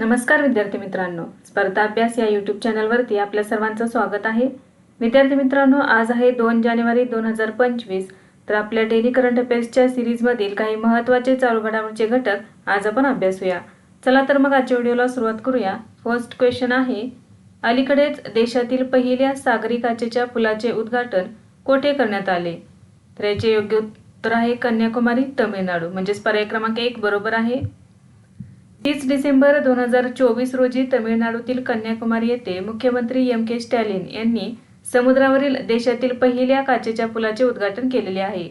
नमस्कार विद्यार्थी मित्रांनो. स्पर्धा अभ्यास या यूट्यूब चॅनलवरती आपल्या सर्वांचं स्वागत आहे. विद्यार्थी मित्रांनो आज आहे दोन जानेवारी दोन हजार पंचवीस. तर आपल्या डेली करंट अफेअर्सच्या सिरीजमधील काही महत्त्वाचे चालू घडामोडीचे घटक आज आपण अभ्यासूया चला तर मग आजच्या व्हिडिओला सुरुवात करूया. फर्स्ट क्वेश्चन आहे अलीकडेच देशातील पहिल्या सागरी काचेच्या पुलाचे उद्घाटन कोठे करण्यात आले? तर याचे योग्य उत्तर आहे कन्याकुमारी तमिळनाडू. म्हणजेच पर्याय क्रमांक एक बरोबर आहे. तीस डिसेंबर दोन हजार चोवीस रोजी तमिळनाडूतील कन्याकुमारी येथे मुख्यमंत्री एम के स्टॅलिन यांनी समुद्रावरील देशातील पहिल्या काचेच्या पुलाचे उद्घाटन केलेले आहे.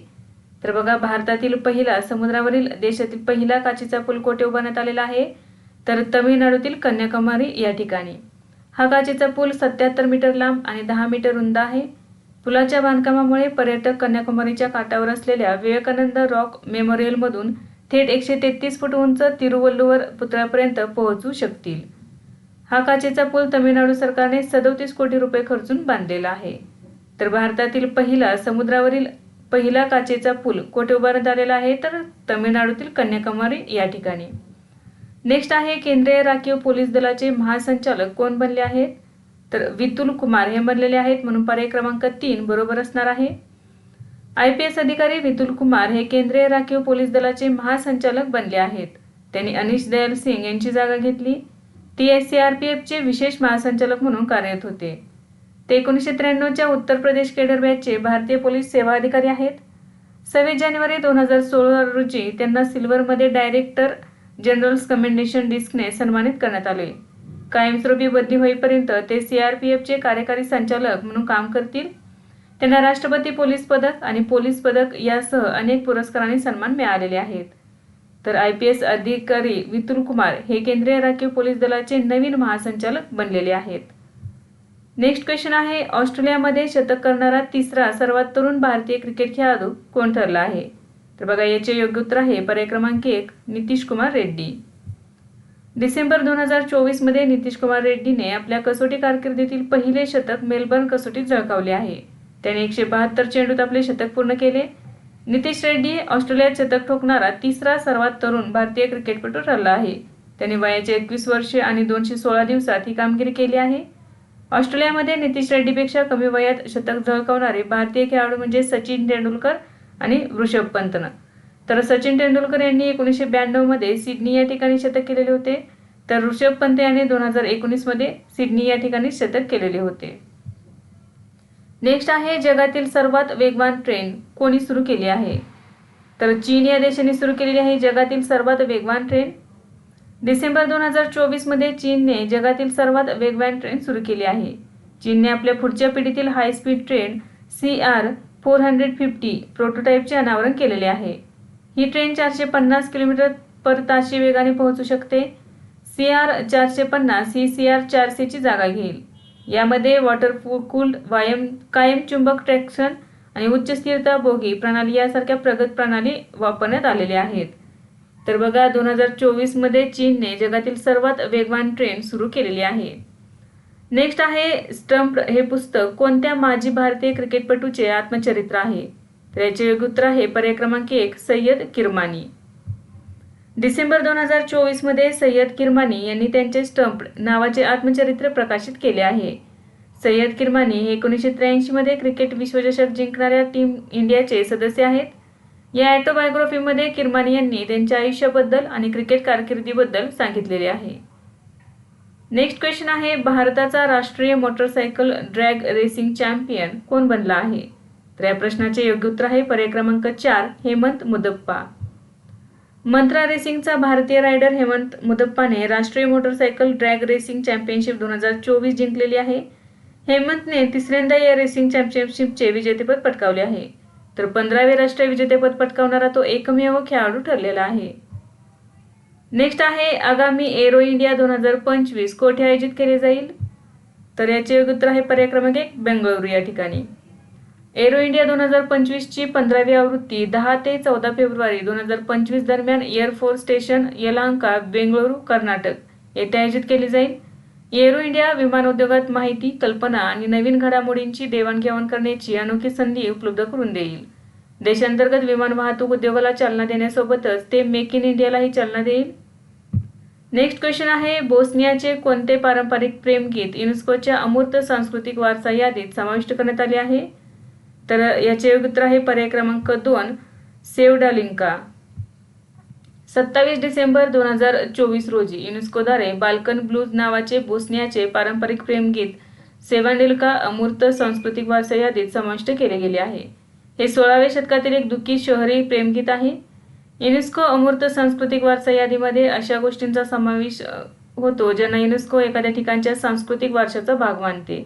तर बघा भारतातील पहिला समुद्रावरील देशातील पहिला काचेचा पूल कोठे उभारण्यात आलेला आहे? तर तमिळनाडूतील कन्याकुमारी या ठिकाणी. हा काचेचा पूल सत्याहत्तर मीटर लांब आणि दहा मीटर रुंद आहे. पुलाच्या बांधकामामुळे पर्यटक कन्याकुमारीच्या काठावर असलेल्या विवेकानंद रॉक मेमोरियलमधून थेट एकशे तेहतीस फूट उंच तिरुवल्लुवर पुतळ्यापर्यंत पोहोचू शकतील. हा काचेचा पूल तमिळनाडू सरकारने सदोतीस कोटी रुपये खर्चून बांधलेला आहे. तर भारतातील पहिला समुद्रावरील पहिला काचेचा पूल कोठे उभारण्यात आलेला आहे? तर तमिळनाडूतील कन्याकुमारी या ठिकाणी. नेक्स्ट आहे केंद्रीय राखीव पोलीस दलाचे महासंचालक कोण बनले आहेत? तर वितुल कुमार हे बनलेले आहेत. म्हणून पर्याय क्रमांक तीन बरोबर असणार आहे. आय पी एस अधिकारी वितुल कुमार हे केंद्रीय राखीव पोलीस दलाचे महासंचालक बनले आहेत. त्यांनी अनिश दयाल सिंग यांची जागा घेतली. ती एस सी आर पी एफचे विशेष महासंचालक म्हणून कार्यरत होते. ते एकोणीसशे त्र्याण्णवच्या उत्तर प्रदेश केडर बॅचचे भारतीय पोलीस सेवा अधिकारी आहेत. सव्वीस जानेवारी दोन हजार सोळा रोजी त्यांना सिल्वरमध्ये डायरेक्टर जनरल्स कमेंडेशन डिस्कने सन्मानित करण्यात आले. कायमस्वरूपी बदली होईपर्यंत ते सी आर पी एफचे कार्यकारी संचालक म्हणून काम करतील. त्यांना राष्ट्रपती पोलीस पदक आणि पोलीस पदक यासह अनेक पुरस्कारांनी सन्मान मिळालेले आहेत. तर आय पी एस अधिकारी वितुल कुमार हे केंद्रीय राखीव पोलीस दलाचे नवीन महासंचालक बनलेले आहेत. नेक्स्ट क्वेश्चन आहे ऑस्ट्रेलियामध्ये शतक करणारा तिसरा सर्वात तरुण भारतीय क्रिकेट खेळाडू कोण ठरला आहे? तर बघा याचे योग्य उत्तर आहे पर्याय क्रमांक एक नितीश कुमार रेड्डी. डिसेंबर दोन हजार चोवीसमध्ये नितीश कुमार रेड्डीने आपल्या कसोटी कारकिर्दीतील पहिले शतक मेलबर्न कसोटीत झळकावले आहे. त्याने एकशे बहात्तर चेंडूत आपले शतक पूर्ण केले. नितीश रेड्डी ऑस्ट्रेलियात शतक ठोकणारा तिसरा सर्वात तरुण भारतीय क्रिकेटपटू ठरला आहे. त्याने वयाचे एकवीस वर्षे आणि दोनशे सोळा दिवसात ही कामगिरी केली आहे. ऑस्ट्रेलियामध्ये नितीश रेड्डीपेक्षा कमी वयात शतक झळकावणारे भारतीय खेळाडू म्हणजे सचिन तेंडुलकर आणि वृषभ पंतनं तर सचिन तेंडुलकर यांनी एकोणीसशे ब्याण्णवमध्ये सिडनी या ठिकाणी शतक केलेले होते. तर ऋषभ पंत याने दोन हजार एकोणीसमध्ये सिडनी या ठिकाणी शतक केलेले होते. नेक्स्ट आहे जगातील सर्वात वेगवान ट्रेन. कोणी सुरू केली आहे? तर चीन या देशाने सुरू केलेली आहे जगातील सर्वात वेगवान ट्रेन. डिसेंबर दोन हजार चोवीसमध्ये चीनने जगातील सर्वात वेगवान ट्रेन सुरू केली आहे. चीनने आपल्या पुढच्या पिढीतील high speed train C R four hundred fifty प्रोटोटाईपचे अनावरण केलेले आहे. ही ट्रेन चारशे पन्नास किलोमीटर पर ताशी वेगाने पोहोचू शकते. सी आर चारशे पन्नास ही सी आर चारशेची जागा घेईल. यामध्ये वॉटर कूल्ड वायम कायम चुंबक ट्रॅक्शन आणि उच्च स्थिरता बोगी प्रणाली यासारख्या प्रगत प्रणाली वापरण्यात आलेल्या आहेत. तर बघा दोन हजार चोवीसमध्ये चीनने जगातील सर्वात वेगवान ट्रेन सुरू केलेली आहे. नेक्स्ट आहे स्टंप हे पुस्तक कोणत्या माजी भारतीय क्रिकेटपटूचे आत्मचरित्र आहे? तर याचे योग्य उत्तर आहे पर्याय क्रमांक एक सय्यद किरमानी. डिसेंबर दोन हजार चोवीसमध्ये सय्यद किरमानी यांनी त्यांचे स्टंप नावाचे आत्मचरित्र प्रकाशित केले आहे. सय्यद किरमानी हे एकोणीसशे त्र्याऐंशीमध्ये क्रिकेट विश्वचषक जिंकणाऱ्या टीम इंडियाचे सदस्य आहेत. या ॲटोबायोग्राफीमध्ये किरमानी यांनी त्यांच्या आयुष्याबद्दल आणि क्रिकेट कारकिर्दीबद्दल सांगितलेले आहे. नेक्स्ट क्वेश्चन आहे भारताचा राष्ट्रीय मोटरसायकल ड्रॅग रेसिंग चॅम्पियन कोण बनला आहे? तर या प्रश्नाचे योग्य उत्तर आहे पर्याय क्रमांक चार हेमंत मुदप्पा. मंत्रा रेसिंगचा भारतीय रायडर हेमंत मुदप्पाने राष्ट्रीय मोटरसायकल ड्रॅग रेसिंग चॅम्पियनशिप दोन हजार चोवीस जिंकलेली आहे. हेमंतने तिसऱ्यांदा या रेसिंग चॅम्पियनशिपचे विजेतेपद पटकावले आहे. तर पंधरावे राष्ट्रीय विजेतेपद पटकावणारा तो एकमेव खेळाडू ठरलेला आहे. नेक्स्ट आहे आगामी एरो इंडिया दोन हजार पंचवीस कोठे आयोजित केले जाईल? तर याचे योग्य उत्तर आहे पर्याय क्रमांक एक बेंगळुरू या ठिकाणी. एरो इंडिया दोन हजार पंचवीसची पंधरावी आवृत्ती दहा ते चौदा फेब्रुवारी दोन हजार पंचवीस दरम्यान air force station Yelahanka Bengaluru Karnataka. येथे आयोजित केली जाईल. एरो इंडिया विमान उद्योगात माहिती कल्पना आणि नवीन घडामोडींची देवाणघेवाण करण्याची अनोखी संधी उपलब्ध करून देईल. देशांतर्गत विमान वाहतूक उद्योगाला चालना देण्यासोबतच ते मेक इन इंडियालाही चालना देईल. नेक्स्ट क्वेश्चन आहे बोस्नियाचे कोणते पारंपरिक प्रेमगीत युनेस्कोच्या अमूर्त सांस्कृतिक वारसा यादीत समाविष्ट करण्यात आले आहे? तर याचे योग्य उत्तर आहे पर्याय क्रमांक दोन सेवडालिंका. सत्तावीस डिसेंबर दोन हजार चोवीस रोजी युनेस्कोद्वारे बाल्कन ब्लूज नावाचे बोस्नियाचे पारंपरिक प्रेमगीत सेवांडेलका अमूर्त सांस्कृतिक वारसा यादीत समाविष्ट केले गेले आहे. हे सोळाव्या शतकातील एक दुःखी शहरी प्रेमगीत आहे. युनेस्को अमूर्त सांस्कृतिक वारसा यादीमध्ये अशा गोष्टींचा समावेश होतो ज्यांना युनेस्को एखाद्या ठिकाणच्या सांस्कृतिक वारशाचा भाग मानते.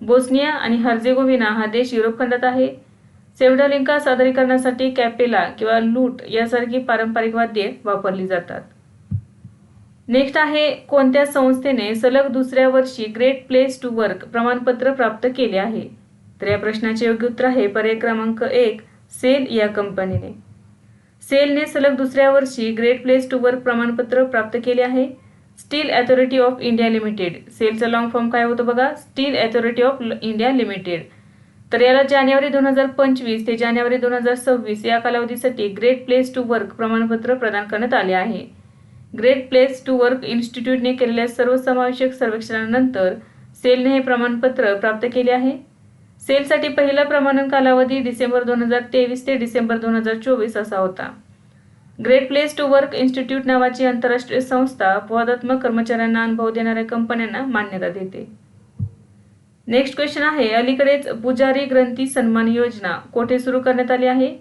बोस्निया आणि हर्जेगोविना हा देश युरोप खंडात आहे. सेवडालिंका सादरीकरणासाठी कॅपेला किंवा लूट यासारखी पारंपरिक वाद्ये वापरली जातात. नेक्स्ट आहे कोणत्या संस्थेने सलग दुसऱ्या वर्षी ग्रेट प्लेस टू वर्क प्रमाणपत्र प्राप्त केले आहे? तर या प्रश्नाचे योग्य उत्तर आहे पर्याय क्रमांक एक सेल या कंपनीने. सेलने सलग दुसऱ्या वर्षी ग्रेट प्लेस टू वर्क प्रमाणपत्र प्राप्त केले आहे. Steel authority of India limited. सेलचा long form काय होतं बघा? Steel authority of India limited. तर याला जानेवारी दोन हजार पंचवीस ते जानेवारी दोन हजार सव्वीस या कालावधीसाठी ग्रेट प्लेस टू वर्क प्रमाणपत्र प्रदान करण्यात आले आहे. ग्रेट प्लेस टू वर्क इन्स्टिट्यूटने केलेल्या सर्वसमावेशक सर्वेक्षणानंतर सेलने हे प्रमाणपत्र प्राप्त केले आहे. सेलसाठी पहिला प्रमाणन कालावधी डिसेंबर दोन हजार तेवीस ते डिसेंबर दोन हजार चोवीस असा होता. Great place to work institute नावाची आंतरराष्ट्रीय संस्था अपवादात्मक कर्मचाऱ्यांना अनुभव देणाऱ्या कंपन्यांना मान्यता देते. नेक्स्ट क्वेश्चन आहे अलीकडेच पुजारी ग्रंथी सन्मान योजना कोठे सुरू करण्यात आली आहे?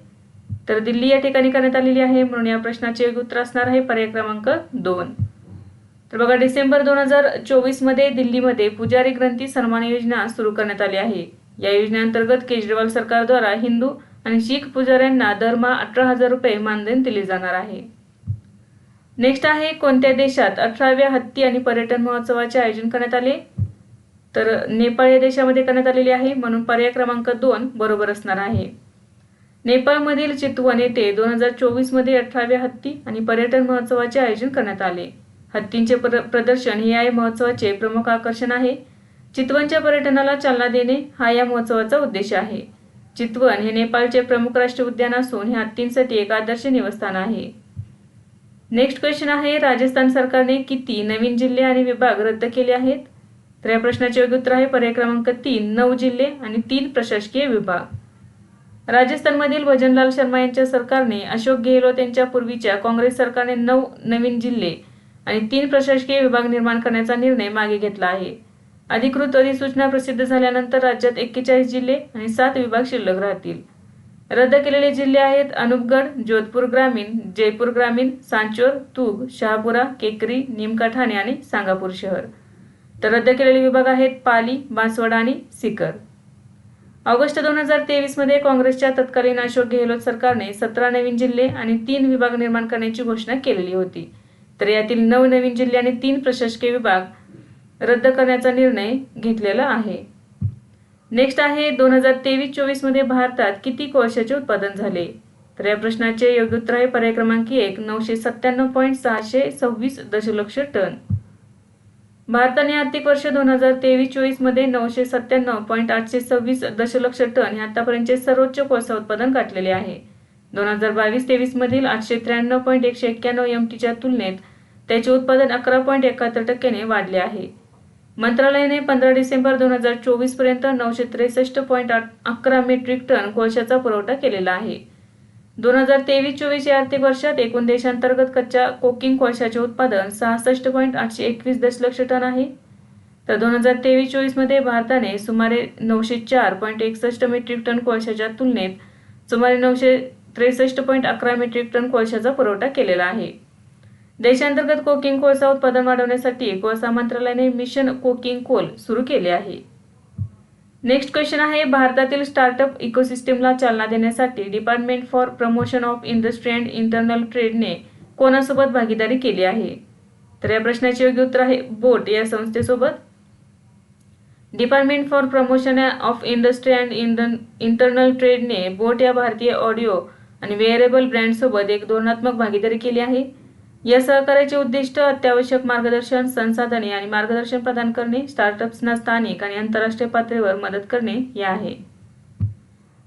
तर दिल्ली या ठिकाणी करण्यात आलेली आहे म्हणून या प्रश्नाचे उत्तर असणार आहे पर्याय क्रमांक दोन. तर बघा डिसेंबर दोन हजार चोवीसमध्ये दिल्लीमध्ये पुजारी ग्रंथी सन्मान योजना सुरू करण्यात आली आहे. या योजनेअंतर्गत केजरीवाल सरकारद्वारा हिंदू आणि शीख पुजाऱ्यांना दरमहा अठरा हजार रुपये मानधन दिले जाणार आहे. नेक्स्ट आहे कोणत्या देशात अठराव्या हत्ती आणि पर्यटन महोत्सवाचे आयोजन करण्यात आले? तर नेपाळ या देशामध्ये करण्यात आलेले आहे म्हणून पर्याय क्रमांक दोन बरोबर असणार आहे. नेपाळमधील चितवन येथे दोन हजार चोवीसमध्ये अठराव्या हत्ती आणि पर्यटन महोत्सवाचे आयोजन करण्यात आले. हत्तींचे प्र प्रदर्शन हे या महोत्सवाचे प्रमुख आकर्षण आहे. चितवनच्या पर्यटनाला चालना देणे हा या महोत्सवाचा उद्देश आहे. चितवन हे नेपाळचे प्रमुख राष्ट्रीय उद्यान असून हे हत्तींसाठी एक आदर्श निवासस्थान आहे. नेक्स्ट क्वेश्चन आहे राजस्थान सरकारने किती नवीन जिल्हे आणि विभाग रद्द केले आहेत? तर या प्रश्नाचे योग्य उत्तर आहे पर्याय क्रमांक तीन नऊ जिल्हे आणि तीन प्रशासकीय विभाग. राजस्थानमधील भजनलाल शर्मा यांच्या सरकारने अशोक गेहलोत यांच्या पूर्वीच्या काँग्रेस सरकारने नऊ नवीन जिल्हे आणि तीन प्रशासकीय विभाग निर्माण करण्याचा निर्णय मागे घेतला आहे. अधिकृत अधिसूचना प्रसिद्ध झाल्यानंतर राज्यात एक्केचाळीस जिल्हे आणि सात विभाग शिल्लक राहतील. रद्द केलेले जिल्हे आहेत अनुपगड जोधपूर ग्रामीण जयपूर ग्रामीण सांचोर तूग शहापुरा केकरी निमका ठाणे आणि सांगापूर शहर. तर रद्द केलेले विभाग आहेत पाली बांसवाडा आणि सिकर. ऑगस्ट दोन हजार तेवीसमध्ये काँग्रेसच्या तत्कालीन अशोक गेहलोत सरकारने सतरा नवीन जिल्हे आणि तीन विभाग निर्माण करण्याची घोषणा केलेली होती. तर यातील नऊ नवीन जिल्हे आणि तीन प्रशासकीय विभाग रद्द करण्याचा निर्णय घेतलेला आहे. नेक्स्ट आहे दोन हजार तेवीस चोवीसमध्ये भारतात किती कोळशाचे उत्पादन झाले? तर या प्रश्नाचे योग्य उत्तर आहे पर्याय क्रमांक एक नऊशे सत्त्याण्णव पॉईंट सहाशे सव्वीस दशलक्ष टन. भारताने आर्थिक वर्ष दोन हजार तेवीस चोवीसमध्ये नऊशे सत्त्याण्णव पॉईंट आठशे सव्वीस दशलक्ष टन हे आतापर्यंतचे सर्वोच्च कोळसा उत्पादन गाठलेले आहे. दोन हजार बावीस तेवीसमधील आठशे त्र्याण्णव पॉईंट एकशे एक्क्याण्णव एम टीच्या तुलनेत त्याचे उत्पादन अकरा पॉईंट एकाहत्तर टक्क्याने वाढले आहे. मंत्रालयाने पंधरा डिसेंबर दोन हजार चोवीसपर्यंत नऊशे त्रेसष्ट पॉईंट अकरा मेट्रिक टन कोळशाचा पुरवठा केलेला आहे. दोन हजार तेवीस चोवीस या आर्थिक वर्षात एकूण देशांतर्गत कच्च्या कोकिंग कोळशाचे उत्पादन सहासष्ट पॉईंट आठशे एकवीस दशलक्ष टन आहे. तर दोन हजार तेवीस चोवीसमध्ये भारताने सुमारे नऊशे चार पॉईंट एकसष्ट मेट्रिक टन कोळशाच्या तुलनेत सुमारे नऊशे त्रेसष्ट पॉईंट अकरा मेट्रिक टन कोळशाचा पुरवठा केलेला आहे. देशांतर्गत कोकिंग कोळसा उत्पादन वाढवण्यासाठी कोळसा मंत्रालयाने मिशन कोकिंग कोल सुरू केले आहे. नेक्स्ट क्वेश्चन आहे भारतातील स्टार्टअप इकोसिस्टमला चालना देण्यासाठी department for promotion of industry and internal ट्रेडने कोणासोबत भागीदारी केली आहे? तर या प्रश्नाचे योग्य उत्तर आहे बोट या संस्थेसोबत. Department for promotion of industry and internal ट्रेडने boAt या भारतीय ऑडिओ आणि वेअरेबल ब्रँडसोबत एक धोरणात्मक भागीदारी केली आहे. या सहकार्याचे उद्दिष्ट अत्यावश्यक मार्गदर्शन संसाधने आणि मार्गदर्शन प्रदान करणे स्टार्टअप्सना स्थानिक आणि आंतरराष्ट्रीय पातळीवर मदत करणे हे आहे.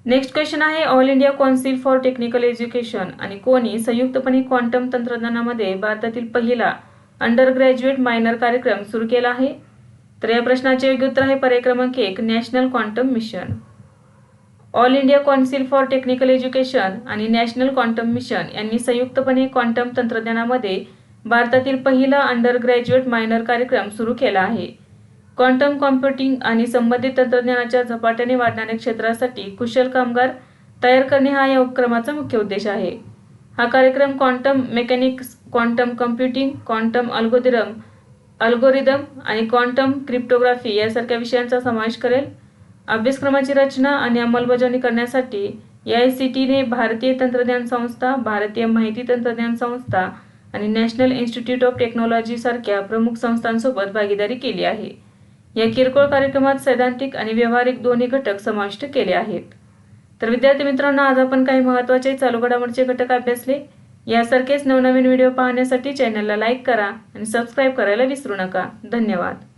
नेक्स्ट क्वेश्चन आहे all India council for technical education आणि कोणी संयुक्तपणे क्वांटम तंत्रज्ञानामध्ये भारतातील पहिला अंडर ग्रॅज्युएट मायनर कार्यक्रम सुरू केला आहे? तर या प्रश्नाचे योग्य उत्तर आहे पर्याय क्रमांक एक national quantum mission all India council for technical education आणि नॅशनल क्वांटम मिशन यांनी संयुक्तपणे क्वांटम तंत्रज्ञानामध्ये भारतातील पहिला अंडर ग्रॅज्युएट मायनर कार्यक्रम सुरू केला आहे. क्वांटम कॉम्प्युटिंग आणि संबंधित तंत्रज्ञानाच्या झपाट्याने वाढणाऱ्या क्षेत्रासाठी कुशल कामगार तयार करणे हा या उपक्रमाचा मुख्य उद्देश आहे. हा कार्यक्रम quantum mechanics quantum computing quantum algorithm algorithm आणि क्वांटम क्रिप्टोग्राफी यासारख्या विषयांचा समावेश करेल. अभ्यासक्रमाची रचना आणि अंमलबजावणी करण्यासाठी ए आय सी टीने भारतीय तंत्रज्ञान संस्था भारतीय माहिती तंत्रज्ञान संस्था आणि नॅशनल इन्स्टिट्यूट ऑफ टेक्नॉलॉजी सारख्या प्रमुख संस्थांसोबत भागीदारी केली आहे. या किरकोळ कार्यक्रमात सैद्धांतिक आणि व्यावहारिक दोन्ही घटक समाविष्ट केले आहेत. तर विद्यार्थी मित्रांनो आज आपण काही महत्त्वाचे चालू घडामोडीचे घटक अभ्यासले. यासारखेच नवनवीन व्हिडिओ पाहण्यासाठी चॅनलला लाईक करा आणि सबस्क्राईब करायला विसरू नका. धन्यवाद.